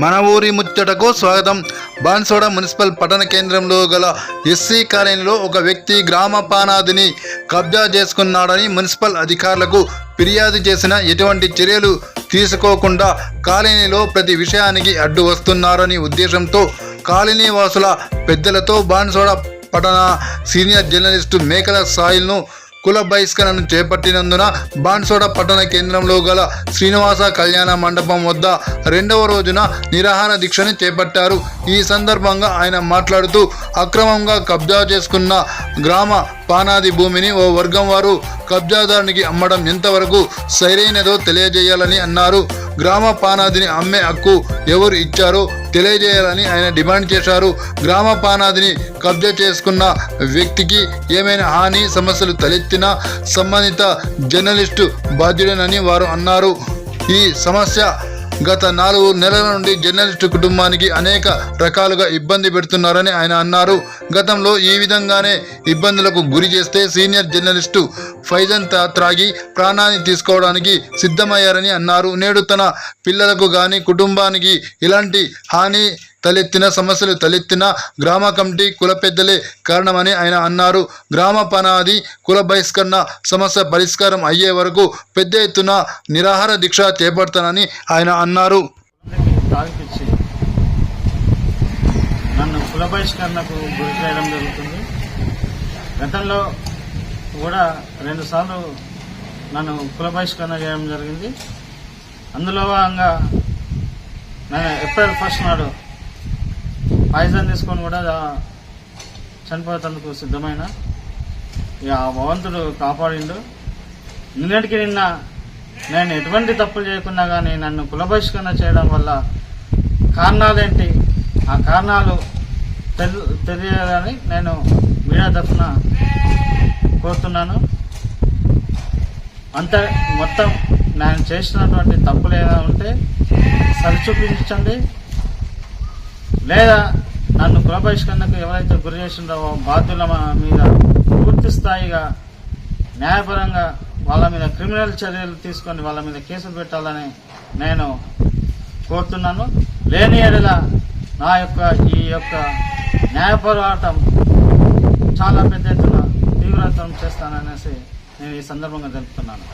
మన ఊరి ముచ్చటకు స్వాగతం. బాన్సోడ మున్సిపల్ పట్టణ కేంద్రంలో గల ఎస్సీ కాలనీలో ఒక వ్యక్తి గ్రామ పానాదిని కబ్జా చేసుకున్నాడని మున్సిపల్ అధికారులకు ఫిర్యాదు చేసిన ఎటువంటి చర్యలు తీసుకోకుండా కాలనీలో ప్రతి విషయానికి అడ్డు వస్తున్నారని ఉద్దేశంతో కాలనీ వాసుల పెద్దలతో బాన్సోడ పట్టణ సీనియర్ జర్నలిస్టు మేకల సాయిల్ను కుల బహిష్కరణను చేపట్టినందున బాన్సోడ పట్టణ కేంద్రంలో గల శ్రీనివాస కళ్యాణ మండపం వద్ద రెండవ రోజున నిరాహార దీక్షను చేపట్టారు. ఈ సందర్భంగా ఆయన మాట్లాడుతూ అక్రమంగా కబ్జా చేసుకున్న గ్రామ పానాది భూమిని ఓ వర్గం వారు కబ్జాదారునికి అమ్మడం ఎంతవరకు సరైనదో తెలియజేయాలని అన్నారు. గ్రామ పానాదిని అమ్మే హక్కు ఎవరు ఇచ్చారో తెలియజేయాలని ఆయన డిమాండ్ చేశారు. గ్రామ పానాదిని కబ్జా చేసుకున్న వ్యక్తికి ఏమైనా హాని సమస్యలు తలెత్తినా సంబంధిత జర్నలిస్టు బాధ్యుడేనని వారు అన్నారు. ఈ సమస్య గత నాలుగు నెలల నుండి జర్నలిస్టు కుటుంబానికి అనేక రకాలుగా ఇబ్బంది పెడుతున్నారని ఆయన అన్నారు. గతంలో ఈ విధంగానే ఇబ్బందులకు గురి చేస్తే సీనియర్ జర్నలిస్టు ఫైజన్ తా- త్రాగి ప్రాణాన్ని తీసుకోవడానికి సిద్ధమయ్యారని అన్నారు. నేడు తన పిల్లలకు కానీ కుటుంబానికి ఇలాంటి హాని తలెత్తిన సమస్యలు తలెత్తిన గ్రామ కమిటీ కుల పెద్దలే కారణమని ఆయన అన్నారు. గ్రామ పనాది కుల బహిష్కరణ సమస్య పరిష్కారం అయ్యే వరకు పెద్ద ఎత్తున నిరాహార దీక్ష చేపడతానని ఆయన అన్నారు. నన్ను కుల బహిష్కరణకు గురి చేయడం జరుగుతుంది. గతంలో కూడా రెండుసార్లు నన్ను కుల బహిష్కరణ చేయడం జరిగింది. అందులో భాగంగా నేను ఏప్రిల్ ఫస్ట్ నాడు పాయిజన్ తీసుకొని కూడా చనిపోతందుకు సిద్ధమైన. ఇక ఆ భగవంతుడు కాపాడిండు. నిన్నటికి నిన్న నేను ఎటువంటి తప్పులు చేయకున్నా కానీ నన్ను కులబహిష్కరణ చేయడం వల్ల కారణాలేంటి? ఆ కారణాలు తెలి తెలియాలని నేను మీడియా తరఫున కోరుతున్నాను. అంత మొత్తం నేను చేసినటువంటి తప్పులు ఏదైనా ఉంటే సరిచూపించండి లేదా నన్ను కుల ఎవరైతే గురి చేసిందో బాధ్యుల మీద పూర్తి స్థాయిగా న్యాయపరంగా వాళ్ళ మీద క్రిమినల్ చర్యలు తీసుకొని వాళ్ళ మీద కేసులు పెట్టాలని నేను కోరుతున్నాను. లేని ఎడల నా యొక్క ఈ యొక్క న్యాయ పోరాటం చాలా పెద్ద ఎత్తున తీవ్రతరం చేస్తాననేసి నేను ఈ సందర్భంగా తెలుపుతున్నాను.